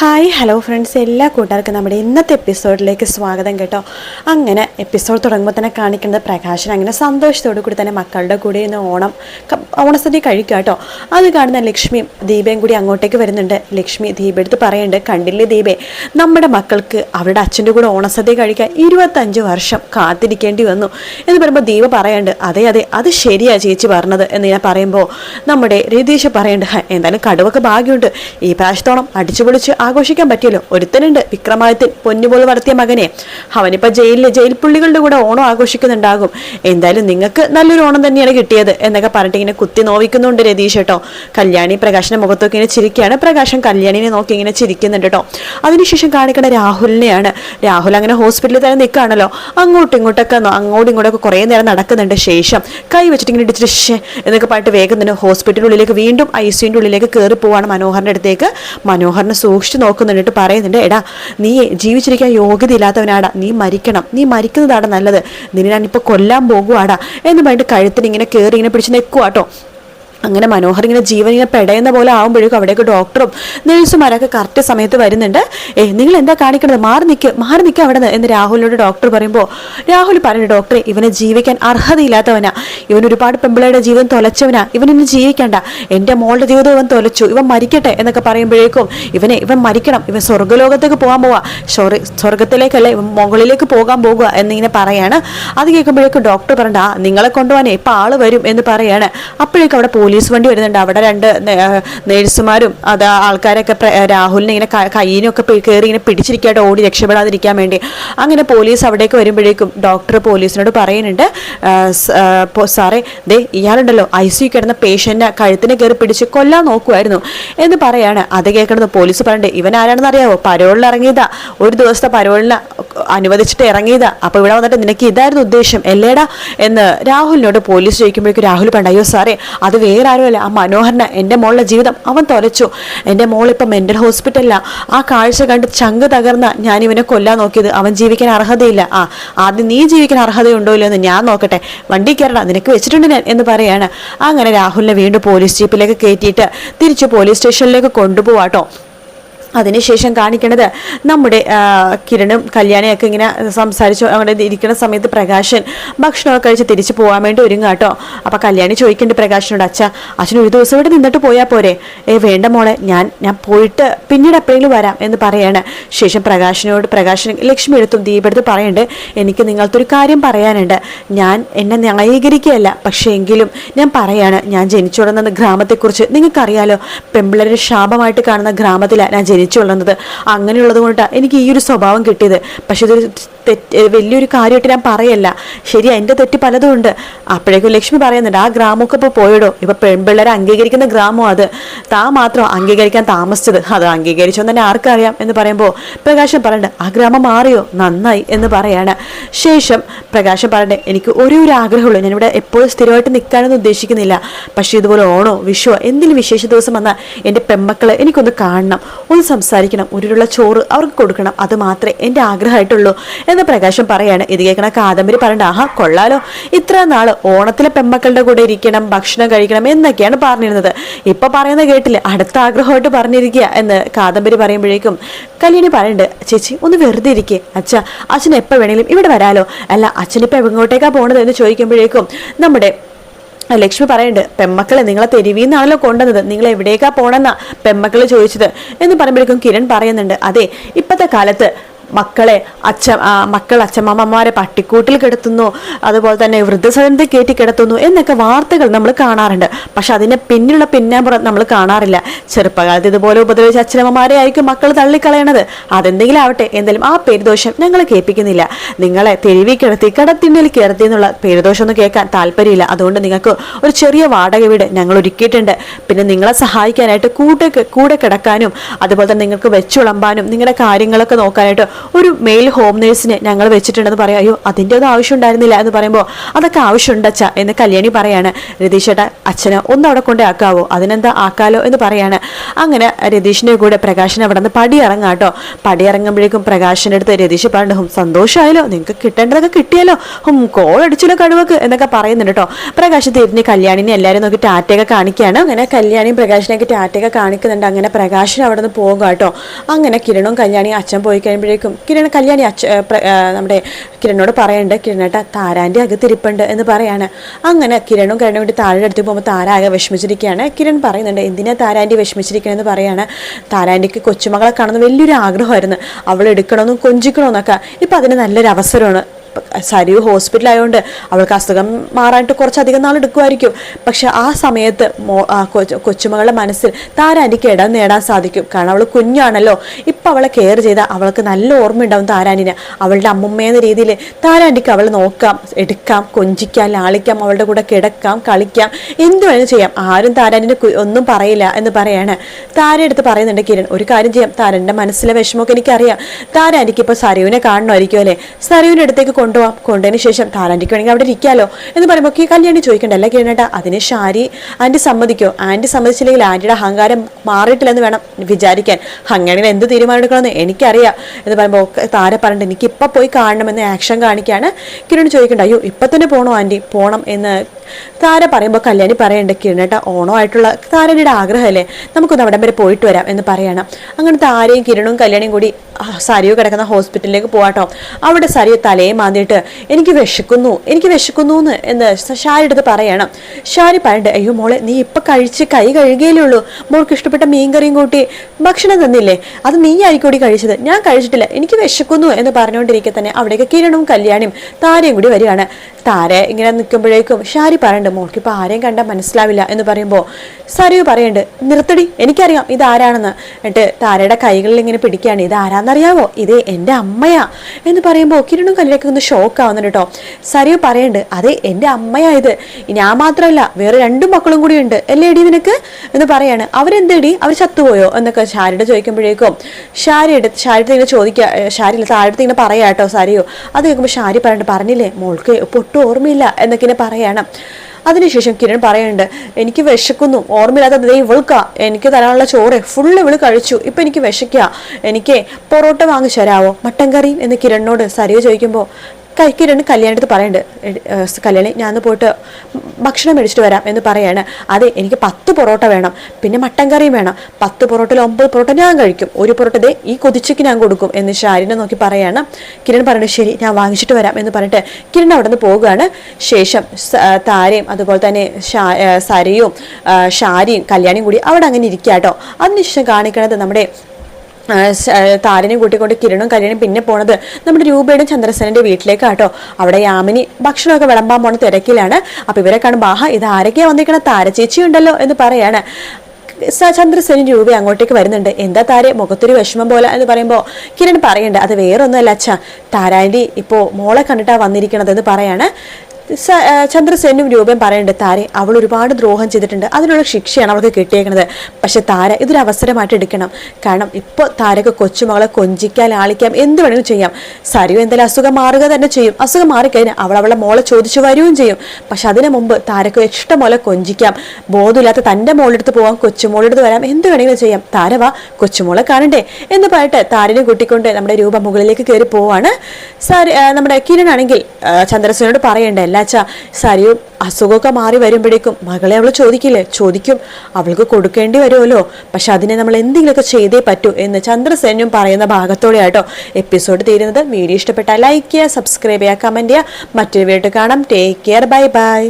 Hi hello friends എല്ലാ കൂട്ടുകാർക്കും നമ്മുടെ ഇന്നത്തെ എപ്പിസോഡിലേക്ക് സ്വാഗതം കേട്ടോ. അങ്ങനെ എപ്പിസോഡ് തുടങ്ങുമ്പോൾ തന്നെ കാണിക്കുന്നത് പ്രകാശൻ. അങ്ങനെ സന്തോഷത്തോടു കൂടി തന്നെ മക്കളുടെ കൂടെ ഇന്ന് ഓണം ഓണസദ്യ കഴിക്കുക കേട്ടോ. അത് കാണുന്ന ലക്ഷ്മിയും ദീപയും കൂടി അങ്ങോട്ടേക്ക് വരുന്നുണ്ട്. ലക്ഷ്മി ദീപ എടുത്ത് പറയുന്നുണ്ട് കണ്ടില്ലേ ദീപേ നമ്മുടെ മക്കൾക്ക് അവരുടെ അച്ഛന്റെ കൂടെ ഓണസദ്യ കഴിക്കാൻ ഇരുപത്തഞ്ച് വർഷം കാത്തിരിക്കേണ്ടി വന്നു. എന്ന് പറയുമ്പോൾ ദീപ പറയുന്നുണ്ട് അതെ അതെ അത് ശരിയാ ചേച്ചി പറഞ്ഞത്. എന്ന് ഞാൻ പറയുമ്പോൾ നമ്മുടെ രതീഷ് പറയുന്നുണ്ട് "ഹ, എന്തായാലും കടുവൊക്കെ ഭാഗ്യമുണ്ട്. ഈ പ്രാവശ്യത്തോളം അടിച്ചു പൊളിച്ച് ആഘോഷിക്കാൻ പറ്റിയല്ലോ. ഒരുത്തനുണ്ട്. വിക്രമാദിത്യൻ പൊന്നുപോൾ വളർത്തിയ മകനെ. അവനിപ്പോ ജയിലിലെ ജയിൽ പുള്ളികളുടെ കൂടെ ഓണം ആഘോഷിക്കുന്നുണ്ടാകും. എന്തായാലും നിങ്ങൾക്ക് നല്ലൊരു ഓണം തന്നെയാണ് കിട്ടിയത് എന്നൊക്കെ പറഞ്ഞിട്ട് ഇങ്ങനെ കുത്തി നോവിക്കുന്നുണ്ട് രതീഷ് കേട്ടോ. കല്യാണി പ്രകാശിന്റെ മുഖത്തൊക്കെ ഇങ്ങനെ ചിരിക്കുകയാണ്. പ്രകാശൻ കല്യാണിനെ നോക്കി ഇങ്ങനെ ചിരിക്കുന്നുണ്ട് കേട്ടോ. അതിനുശേഷം കാണിക്കുന്ന രാഹുലിനെയാണ്. രാഹുൽ അങ്ങനെ ഹോസ്പിറ്റലിൽ തന്നെ നിൽക്കുകയാണല്ലോ. അങ്ങോട്ടും ഇങ്ങോട്ടൊക്കെ അങ്ങോട്ടും ഇങ്ങോട്ടൊക്കെ കുറേ നേരം നടക്കുന്നുണ്ട്. ശേഷം കൈ വെച്ചിട്ട് ഇങ്ങനെ ഇടിച്ചിട്ട് ഷേ എന്നൊക്കെ പറഞ്ഞിട്ട് വേഗം തന്നെ ഹോസ്പിറ്റലിനുള്ളിലേക്ക് വീണ്ടും ഐ സിയുടെ ഉള്ളിലേക്ക് കയറി പോവാണ് മനോഹറിന്റെ അടുത്തേക്ക്. മനോഹറിനെ സൂക്ഷിച്ച് നോക്കുന്നുണ്ട് പറയുന്നുണ്ട് എടാ നീ ജീവിച്ചിരിക്കാൻ യോഗ്യത ഇല്ലാത്തവനാടാ നീ മരിക്കണം നീ മരിക്കുന്നതാണ് നല്ലത് നിന്നെ ഞാനിപ്പോൾ കൊല്ലാൻ പോകുവാടാ എന്ന് പറഞ്ഞിട്ട് കഴുത്തിന് ഇങ്ങനെ കയറി ഇങ്ങനെ പിടിച്ച് നിൽക്കുവാട്ടോ അങ്ങനെ മനോഹർ ഇങ്ങനെ ജീവൻ ഇങ്ങനെ പെടയുന്ന പോലെ ആകുമ്പോഴേക്കും അവിടെയൊക്കെ ഡോക്ടറും നേഴ്സുമാരൊക്കെ കറക്റ്റ് സമയത്ത് വരുന്നുണ്ട്. ഏ നിങ്ങൾ എന്താ കാണിക്കണത്? മാറി നിൽക്ക് മാറി നിൽക്കുക അവിടെ നിന്ന് എന്ന് രാഹുലിനോട് ഡോക്ടർ പറയുമ്പോൾ രാഹുൽ പറഞ്ഞു ഡോക്ടറെ ഇവനെ ജീവിക്കാൻ അർഹതയില്ലാത്തവനാ. ഇവൻ ഒരുപാട് പെമ്പിളയുടെ ജീവൻ തൊലച്ചവനാ. ഇവനിന്ന് ജീവിക്കണ്ട. എന്റെ മോളുടെ ജീവിതം ഇവൻ തൊലച്ചു. ഇവൻ മരിക്കട്ടെ എന്നൊക്കെ പറയുമ്പോഴേക്കും ഇവനെ ഇവൻ മരിക്കണം. ഇവൻ സ്വർഗലോകത്തേക്ക് പോകാൻ പോവാ. സോറി സ്വർഗത്തിലേക്കല്ല ഇവൻ മുകളിലേക്ക് പോകാൻ പോകുക എന്നിങ്ങനെ പറയാണ്. അത് കേൾക്കുമ്പോഴേക്കും ഡോക്ടർ പറഞ്ഞ നിങ്ങളെ കൊണ്ടുപോകാനേ ഇപ്പം ആൾ വരും എന്ന് പറയാണ്. അപ്പോഴേക്കും അവിടെ പോലീസ് വണ്ടി വരുന്നുണ്ട്. അവിടെ രണ്ട് നേഴ്സുമാരും അത് ആൾക്കാരൊക്കെ രാഹുലിനെ ഇങ്ങനെ കയ്യിനൊക്കെ കയറി ഇങ്ങനെ പിടിച്ചിരിക്കാട്ട് ഓടി രക്ഷപ്പെടാതിരിക്കാൻ വേണ്ടി. അങ്ങനെ പോലീസ് അവിടേക്ക് വരുമ്പോഴേക്കും ഡോക്ടർ പോലീസിനോട് പറയുന്നുണ്ട് "ആ, സ- ആ, പോ- സാറേ ദേ ഇയാളുണ്ടല്ലോ ഐ സി കിടന്ന പേഷ്യന്റെ കഴുത്തിനെ കയറി പിടിച്ച് കൊല്ലാൻ നോക്കുമായിരുന്നു എന്ന് പറയാണ്. അത് കേൾക്കണത് പോലീസ് പറഞ്ഞിട്ട് ഇവൻ ആരാണെന്ന് അറിയാവോ? പരോളിൽ ഇറങ്ങിയതാ. ഒരു ദിവസത്തെ പരോളിന് അനുവദിച്ചിട്ട് ഇറങ്ങിയതാ. അപ്പോൾ ഇവിടെ വന്നിട്ട് നിനക്ക് ഇതായിരുന്നു ഉദ്ദേശം എല്ലേടാ എന്ന് രാഹുലിനോട് പോലീസ് ചോദിക്കുമ്പോഴേക്കും രാഹുൽ പറഞ്ഞു അയ്യോ സാറേ അത് വേറെ ആരുമല്ല ആ മനോഹരന് എന്റെ മോളുടെ ജീവിതം അവൻ തുലച്ചു. എന്റെ മോൾ ഇപ്പം മെന്റൽ ഹോസ്പിറ്റലിലാണ് ആ കാഴ്ച കണ്ട് ചങ്ക് തകർന്ന ഞാൻ ഇവനെ കൊല്ലാൻ നോക്കിയത്. അവൻ ജീവിക്കാൻ അർഹതയില്ല. ആ ആദ്യം നീ ജീവിക്കാൻ അർഹതയുണ്ടോ ഇല്ലയോ എന്ന് ഞാൻ നോക്കട്ടെ. വണ്ടി കയറണം നിനക്ക് വെച്ചിട്ടുണ്ട് ഞാൻ എന്ന് പറയാണ്. അങ്ങനെ രാഹുലിനെ വീണ്ടും പോലീസ് ജീപ്പിലേക്ക് കയറ്റിയിട്ട് തിരിച്ച് പോലീസ് സ്റ്റേഷനിലേക്ക് കൊണ്ടുപോവാട്ടോ. അതിനുശേഷം കാണിക്കണത് നമ്മുടെ കിരണും കല്യാണിയൊക്കെ ഇങ്ങനെ സംസാരിച്ചു അവിടെ ഇരിക്കുന്ന സമയത്ത് പ്രകാശൻ ഭക്ഷണമൊക്കെ കഴിച്ച് തിരിച്ചു പോകാൻ വേണ്ടി ഒരുങ്ങുക കേട്ടോ. അപ്പം കല്യാണി ചോദിക്കുന്നുണ്ട് പ്രകാശനോട് അച്ഛ അച്ഛൻ ഒരു ദിവസം ഇവിടെ നിന്നിട്ട് പോയാൽ പോരെ? ഏ വേണ്ട മോളെ ഞാൻ ഞാൻ പോയിട്ട് പിന്നീട് എപ്പോഴെങ്കിലും വരാം എന്ന് പറയാണ്. ശേഷം പ്രകാശനോട് പ്രകാശൻ ലക്ഷ്മി എടുത്തും ദീപെടുത്തും പറയുന്നുണ്ട് എനിക്ക് നിങ്ങൾക്കൊരു കാര്യം പറയാനുണ്ട്. ഞാൻ എന്നെ ന്യായീകരിക്കുകയല്ല പക്ഷേ എങ്കിലും ഞാൻ പറയാണ് ഞാൻ ജനിച്ചു വളർന്ന ഗ്രാമത്തെക്കുറിച്ച് നിങ്ങൾക്കറിയാലോ? പെമ്പിളരുടെ ശാപമായിട്ട് കാണുന്ന ഗ്രാമത്തിലാണ് ഞാൻ ജനിച്ചു വളർന്നത് അങ്ങനെയുള്ളത് കൊണ്ടാണ് എനിക്ക് ഈ ഒരു സ്വഭാവം കിട്ടിയത്. പക്ഷെ ഇതൊരു തെറ്റ് വലിയൊരു കാര്യമായിട്ട് ഞാൻ പറയല്ല. ശരി എന്റെ തെറ്റ് പലതും ഉണ്ട്. അപ്പോഴേക്കും ലക്ഷ്മി പറയുന്നുണ്ട് ആ ഗ്രാമമൊക്കെ ഇപ്പോൾ പോയിടോ. ഇപ്പോൾ പെൺപിള്ളേരെ അംഗീകരിക്കുന്ന ഗ്രാമം അത്. താ മാത്രം അംഗീകരിക്കാൻ താമസിച്ചത്. അത് അംഗീകരിച്ചോ തന്നെ ആർക്കറിയാം. എന്ന് പറയുമ്പോൾ പ്രകാശം പറയണ്ട് ആ ഗ്രാമം മാറിയോ? നന്നായി. എന്ന് പറയാണ്. ശേഷം പ്രകാശൻ പറഞ്ഞേ എനിക്ക് ഒരേ ഒരു ആഗ്രഹമുള്ളൂ. ഞാനിവിടെ എപ്പോഴും സ്ഥിരമായിട്ട് നിൽക്കാനൊന്നും ഉദ്ദേശിക്കുന്നില്ല. പക്ഷേ ഇതുപോലെ ഓണോ വിഷുവോ എന്തെങ്കിലും വിശേഷ ദിവസം വന്നാൽ എന്റെ പെമ്മക്കളെ എനിക്കൊന്ന് കാണണം. ഒന്ന് സംസാരിക്കണം. ഒരുള്ള ചോറ് അവർക്ക് കൊടുക്കണം. അത് മാത്രമേ എന്റെ ആഗ്രഹമായിട്ടുള്ളൂ എന്ന് പ്രകാശം പറയാണ്. ഇത് കേൾക്കണ കാദംബരി പറയണ്ട ആഹാ കൊള്ളാലോ. ഇത്ര നാൾ ഓണത്തിലെ പെമ്മക്കളുടെ കൂടെ ഇരിക്കണം ഭക്ഷണം കഴിക്കണം എന്നൊക്കെയാണ് പറഞ്ഞിരുന്നത്. ഇപ്പൊ പറയുന്നത് കേട്ടില്ലേ. അടുത്ത ആഗ്രഹമായിട്ട് പറഞ്ഞിരിക്കുക എന്ന് കാദംബരി പറയുമ്പോഴേക്കും കല്യാണി പറയുന്നുണ്ട് ചേച്ചി ഒന്ന് വെറുതെ ഇരിക്കേ. അച്ഛ അച്ഛൻ എപ്പോൾ വേണമെങ്കിലും ഇവിടെ വരാലോ. അല്ല അച്ഛൻ എങ്ങോട്ടേക്കാണ് എങ്ങോട്ടേക്കാ പോണത് എന്ന് ചോദിക്കുമ്പോഴേക്കും നമ്മുടെ ലക്ഷ്മി പറയുന്നുണ്ട് പെമ്മക്കളെ നിങ്ങളെ തെരുവിൽ നിന്നാണല്ലോ കൊണ്ടുവന്നത്. നിങ്ങൾ എവിടേക്കാ പോണെന്നാ പെമ്മക്കൾ ചോദിച്ചത്. എന്ന് പറയുമ്പോഴേക്കും കിരൺ പറയുന്നുണ്ട് അതെ ഇപ്പോഴത്തെ കാലത്ത് മക്കളെ അച്ഛ മക്കൾ അച്ഛമ്മമാരെ പട്ടിക്കൂട്ടിൽ കിടത്തുന്നു അതുപോലെ തന്നെ വൃദ്ധസദനത്തിൽ കയറ്റി കിടത്തുന്നു എന്നൊക്കെ വാർത്തകൾ നമ്മൾ കാണാറുണ്ട്. പക്ഷെ അതിന് പിന്നിലുള്ള പിന്നാമ്പുറം നമ്മൾ കാണാറില്ല. ചെറുപ്പകാലത്ത് ഇതുപോലെ ഉപദ്രവിച്ച അച്ഛനമ്മമാരെ ആയിരിക്കും മക്കൾ തള്ളിക്കളയണത്. അതെന്തെങ്കിലും ആവട്ടെ എന്തായാലും ആ പേരുദോഷം ഞങ്ങൾ കേൾപ്പിക്കുന്നില്ല. നിങ്ങളെ തെരുവി കിടത്തി കടത്തിണ്ടിൽ കിടത്തി എന്നുള്ള പേരുദോഷം ഒന്നും കേൾക്കാൻ താല്പര്യമില്ല. അതുകൊണ്ട് നിങ്ങൾക്ക് ഒരു ചെറിയ വാടക വീട് ഞങ്ങൾ ഒരുക്കിയിട്ടുണ്ട്. പിന്നെ നിങ്ങളെ സഹായിക്കാനായിട്ട് കൂടെ കൂടെ കിടക്കാനും അതുപോലെ തന്നെ നിങ്ങൾക്ക് വെച്ചുളമ്പാനും നിങ്ങളുടെ കാര്യങ്ങളൊക്കെ നോക്കാനായിട്ട് ഒരു മെയിൽ ഹോം നേഴ്സിനെ ഞങ്ങൾ വെച്ചിട്ടുണ്ടെന്ന് പറയാം. അയ്യോ അതിന്റെ ഒന്നും ആവശ്യം ഉണ്ടായിരുന്നില്ല എന്ന് പറയുമ്പോൾ അതൊക്കെ ആവശ്യമുണ്ട് അച്ഛ എന്ന് കല്യാണി പറയാണ്. രതീഷേട്ട അച്ഛനെ ഒന്ന് അവിടെ കൊണ്ടേ ആക്കാവോ? അതിനെന്താ ആക്കാലോ? എന്ന് പറയാണ്. അങ്ങനെ രതീഷിന്റെ കൂടെ പ്രകാശൻ അവിടെ നിന്ന് പടി ഇറങ്ങാം കേട്ടോ. പടി ഇറങ്ങുമ്പോഴേക്കും പ്രകാശിന്റെ അടുത്ത് രതീഷ് പറഞ്ഞു ഹും സന്തോഷമായല്ലോ. നിങ്ങൾക്ക് കിട്ടേണ്ടതൊക്കെ കിട്ടിയല്ലോ. ഹും കോൾ അടിച്ചല്ലോ കഴിവക്ക് എന്നൊക്കെ പറയുന്നുണ്ട് കേട്ടോ. പ്രകാശ് തിരിഞ്ഞ് കല്യാണിനെ എല്ലാവരും നോക്കി ടാറ്റയൊക്കെ കാണിക്കുകയാണ്. അങ്ങനെ കല്യാണിയും പ്രകാശിനെയൊക്കെ ടാറ്റയൊക്കെ കാണിക്കുന്നുണ്ട്. അങ്ങനെ പ്രകാശൻ അവിടെ നിന്ന് പോകുക കേട്ടോ. അങ്ങനെ കിരണും കല്യാണിയും അച്ഛൻ പോയി കഴിയുമ്പോഴേക്കും കിരൺ കല്യാണി അച്ഛ നമ്മുടെ കിരണോട് പറയുന്നുണ്ട് കിരണേട്ട താരാന്റെ അകത്തിരിപ്പുണ്ട് എന്ന് പറയാണ്. അങ്ങനെ കിരണും കിരണും വേണ്ടി താഴെ അടുത്ത് പോകുമ്പോൾ താര ആകെ വിഷമിച്ചിരിക്കുകയാണ്. കിരൺ പറയുന്നുണ്ട് എന്തിനാ താരാന്റെ വിഷമിച്ചിരിക്കണമെന്ന് പറയാണ്. താരാന്റെക്ക് കൊച്ചുമകളെ കാണുന്ന വലിയൊരു ആഗ്രഹമായിരുന്നു. അവൾ എടുക്കണമെന്നും കൊഞ്ചിക്കണമെന്നൊക്കെ. ഇപ്പം അതിന് നല്ലൊരു അവസരമാണ് സരിയു ഹോസ്പിറ്റലായതുകൊണ്ട് അവൾക്ക് അസുഖം മാറാനായിട്ട് കുറച്ചധികം നാൾ എടുക്കുമായിരിക്കും. പക്ഷെ ആ സമയത്ത് മോ കൊച്ചുമകളുടെ മനസ്സിൽ താരാനിക്ക് ഇടം നേടാൻ സാധിക്കും. കാരണം അവൾ കുഞ്ഞാണല്ലോ. ഇപ്പം അവളെ കെയർ ചെയ്താൽ അവൾക്ക് നല്ല ഓർമ്മ ഉണ്ടാവും താരാനിന്. അവളുടെ അമ്മുമ്മയെന്ന രീതിയിൽ താരാനിക്ക് അവളെ നോക്കാം എടുക്കാം കൊഞ്ചിക്കാം ലാളിക്കാം അവളുടെ കൂടെ കിടക്കാം കളിക്കാം എന്ത് വേണമെങ്കിലും ചെയ്യാം. ആരും താരാനിന് ഒന്നും പറയില്ല എന്ന് പറയാണ്. താരയെടുത്ത് പറയുന്നുണ്ട് കിരൺ ഒരു കാര്യം ചെയ്യാം. താരന്റെ മനസ്സിലെ വിഷമമൊക്കെ എനിക്കറിയാം. താരാനിക്ക് ഇപ്പോൾ സരയുവിനെ കാണണമായിരിക്കും അല്ലേ? സരയുവിനടുത്തേക്ക് അടുത്തേക്ക് കൊണ്ടുപോകാം കൊണ്ടതിന് ശേഷം താലാന്റിക്ക് വേണമെങ്കിൽ അവിടെ ഇരിക്കാമല്ലോ എന്ന് പറയുമ്പോൾ ഈ കല്യാണി ചോദിക്കണ്ടല്ല കിരണേട്ട അതിന് ഷാരി ആന്റി സമ്മതിക്കോ? ആന്റി സമ്മതിച്ചില്ലെങ്കിൽ ആന്റിയുടെ അഹങ്കാരം മാറിയിട്ടില്ലെന്ന് വേണം വിചാരിക്കാൻ. അങ്ങനെ എന്ത് തീരുമാനം എടുക്കണമെന്ന് എനിക്കറിയാം എന്ന് പറയുമ്പോൾ താര പറഞ്ഞിട്ട് എനിക്ക് ഇപ്പം പോയി കാണണമെന്ന് ആക്ഷൻ കാണിക്കുകയാണ് കിരൺ ചോദിക്കണ്ട. അയ്യോ ഇപ്പം തന്നെ പോകണോ ആന്റി പോകണം എന്ന് താര പറയുമ്പോൾ കല്യാണി പറയണ്ട കിരണേട്ട ഓണോ ആയിട്ടുള്ള താരയുടെ ആഗ്രഹമല്ലേ? നമുക്കൊന്ന് അവിടം വരെ പോയിട്ട് വരാം എന്ന് പറയണം. അങ്ങനെ താരയും കിരണും കല്യാണിയും കൂടി സരിയു കിടക്കുന്ന ഹോസ്പിറ്റലിലേക്ക് പോവാട്ടോ. അവിടെ സരിയു തലയെ മാന്തിയിട്ട് എനിക്ക് വിശക്കുന്നു എനിക്ക് വിശക്കുന്നു എന്ന് ഷാരി എടുത്ത് പറയണം. ഷാരി പറയണ്ട് അയ്യോ മോളെ നീ ഇപ്പം കഴിച്ച് കൈ കഴുകിയല്ലേ ഉള്ളൂ. മോൾക്ക് ഇഷ്ടപ്പെട്ട മീൻകറിയും കൂട്ടി ഭക്ഷണം തന്നില്ലേ? അത് നീ ആയിക്കോടി കഴിച്ചത്? ഞാൻ കഴിച്ചിട്ടില്ല. എനിക്ക് വിശക്കുന്നു എന്ന് പറഞ്ഞുകൊണ്ടിരിക്കെ തന്നെ അവിടേക്ക് കിരണും കല്യാണിയും താരയും കൂടി വരികയാണ്. താര ഇങ്ങനെ നിൽക്കുമ്പോഴേക്കും ഷാരി പറയണ്ട് മോൾക്ക് ഇപ്പം ആരെയും കണ്ടാൽ മനസ്സിലാവില്ല എന്ന് പറയുമ്പോൾ സരിയു പറയണ്ട് നിർത്തടി എനിക്കറിയാം ഇതാരാണെന്ന്. എന്നിട്ട് താരയുടെ കൈകളിൽ ഇങ്ങനെ പിടിക്കുകയാണ് ഇത് ആരാന്നറിയാവോ ഇത് എന്റെ അമ്മയാ. എന്ന് പറയുമ്പോൾ കിരണും കല്ലിലേക്ക് ഒന്ന് ഷോക്ക് ആവുന്നുണ്ട് കേട്ടോ. സരിയു പറയുന്നുണ്ട് അതെ എന്റെ അമ്മയാ ഇത്. ഞാൻ മാത്രമല്ല വേറെ രണ്ടു മക്കളും കൂടി ഉണ്ട്. അല്ലേ എടി നിനക്ക്? എന്ന് പറയാണ്. അവരെന്തേടി? അവർ ചത്തുപോയോ? എന്നൊക്കെ ഷാരിയുടെ ചോദിക്കുമ്പോഴേക്കും ഷാരി എടുത്ത് ഷാരിയുടെ ഇങ്ങനെ ചോദിക്കുക ഷാരി താഴത്ത് ഇങ്ങനെ പറയാ കേട്ടോ സരിയോ. അത് കേൾക്കുമ്പോൾ ഷാരി പറഞ്ഞിട്ട് പറഞ്ഞില്ലേ മോൾക്ക് പൊട്ടും ഓർമ്മയില്ല എന്നൊക്കെ ഇങ്ങനെ പറയണം. അതിനുശേഷം കിരൺ പറയുന്നുണ്ട് എനിക്ക് വിശക്കുന്നു. ഓർമ്മയില്ലാത്ത ദേ വിളുക്ക. എനിക്ക് തരാനുള്ള ചോറ്. ഫുള്ള് ഇവൾ കഴിച്ചു. ഇപ്പം എനിക്ക് വിശക്കുക എനിക്ക് പൊറോട്ട വാങ്ങിച്ചു തരാവോ? മട്ടൻ കറിയും എന്ന് കിരണിനോട് സരിയോ ചോദിക്കുമ്പോൾ കൈ കിരൺ കല്യാണത്ത് പറയുന്നുണ്ട് കല്യാണി ഞാൻ പോയിട്ട് ഭക്ഷണം മേടിച്ചിട്ട് വരാം എന്ന് പറയാണ്. അതെ എനിക്ക് പത്ത് പൊറോട്ട വേണം. പിന്നെ മട്ടൻ കറിയും വേണം. പത്ത് പൊറോട്ടയിൽ ഒമ്പത് പൊറോട്ട ഞാൻ കഴിക്കും. ഒരു പൊറോട്ട ദേ ഈ കൊതിച്ചയ്ക്ക് ഞാൻ കൊടുക്കും എന്ന് ഷാരിനെ നോക്കി പറയാണ്. കിരൺ പറയുന്നത് ശരി ഞാൻ വാങ്ങിച്ചിട്ട് വരാം എന്ന് പറഞ്ഞിട്ട് കിരൺ അവിടെ നിന്ന് പോവുകയാണ്. ശേഷം താരയും അതുപോലെ തന്നെ സരയും ഷാരിയും കല്യാണിയും കൂടി അവിടെ അങ്ങനെ ഇരിക്കുക കേട്ടോ അതിനുശേഷം കാണിക്കണത് നമ്മുടെ താരനെയും കൂട്ടിക്കൊണ്ട് കിരണും കല്യാണും പിന്നെ പോണത് നമ്മുടെ രൂപയുടെ ചന്ദ്രസേനന്റെ വീട്ടിലേക്കാട്ടോ അവിടെ യാമിനി ഭക്ഷണമൊക്കെ വിളമ്പാൻ പോണ തിരക്കിലാണ്. അപ്പൊ ഇവരെ കാണുമ്പോൾ ബാഹ ഇത് ആരൊക്കെയാ വന്നിരിക്കണ? താരചേച്ചി ഉണ്ടല്ലോ എന്ന് പറയാണ്. ചന്ദ്രസേനും രൂപ അങ്ങോട്ടേക്ക് വരുന്നുണ്ട്. എന്താ താരെ മുഖത്തൊരു വിഷമം പോലെ എന്ന് പറയുമ്പോൾ കിരൺ പറയണ്ട അത് വേറൊന്നുമല്ല അച്ഛ. താരാന്റെ ഇപ്പോൾ മോളെ കണ്ടിട്ടാണ് വന്നിരിക്കണത് എന്ന് പറയാണ്. ചന്ദ്രസേനും രൂപയും പറയുന്നുണ്ട് താരെ അവൾ ഒരുപാട് ദ്രോഹം ചെയ്തിട്ടുണ്ട്. അതിനുള്ള ശിക്ഷയാണ് അവൾക്ക് കിട്ടിയേക്കുന്നത്. പക്ഷെ താര ഇതൊരു അവസരമായിട്ട് എടുക്കണം. കാരണം ഇപ്പോൾ താരക്ക് കൊച്ചുമകളെ കൊഞ്ചിക്കാൻ ലാളിക്കാം എന്ത് വേണമെങ്കിലും ചെയ്യാം. സരിയു എന്തായാലും അസുഖം മാറുക തന്നെ ചെയ്യും. അസുഖം മാറിക്കഴിഞ്ഞാൽ അവൾ അവളെ മോളെ ചോദിച്ചു വരികയും ചെയ്യും. പക്ഷെ അതിനു മുമ്പ് താരക്ക് മോളെ കൊഞ്ചിക്കാം. ബോധമില്ലാത്ത തന്റെ മോളെടുത്ത് പോകാം കൊച്ചുമോളെടുത്ത് വരാം എന്ത് വേണമെങ്കിലും ചെയ്യാം. താര വാ കൊച്ചുമോളെ കാണണ്ടേ? എന്ന് പറയട്ടെ താരനെ കൂട്ടിക്കൊണ്ട് നമ്മുടെ രൂപ മുകളിലേക്ക് കയറി പോവാണ്. സാരി നമ്മുടെ കിരണാണെങ്കിൽ ചന്ദ്രസേനോട് പറയേണ്ട എല്ലാ അച്ഛാ സരിയും അസുഖമൊക്കെ മാറി വരുമ്പോഴേക്കും മകളെ അവൾ ചോദിക്കില്ലേ? ചോദിക്കും. അവൾക്ക് കൊടുക്കേണ്ടി വരുമല്ലോ. പക്ഷെ അതിനെ നമ്മൾ എന്തെങ്കിലുമൊക്കെ ചെയ്തേ പറ്റൂ എന്ന് ചന്ദ്രസേനും പറയുന്ന ഭാഗത്തോടെ ആട്ടോ എപ്പിസോഡ് തീരുന്നത്. വീഡിയോ ഇഷ്ടപ്പെട്ടാൽ ലൈക്ക് ചെയ്യുക സബ്സ്ക്രൈബ് ചെയ്യുക കമന്റ് ചെയ്യുക. മറ്റൊരു വീട്ടിൽ കാണാം. Take care bye bye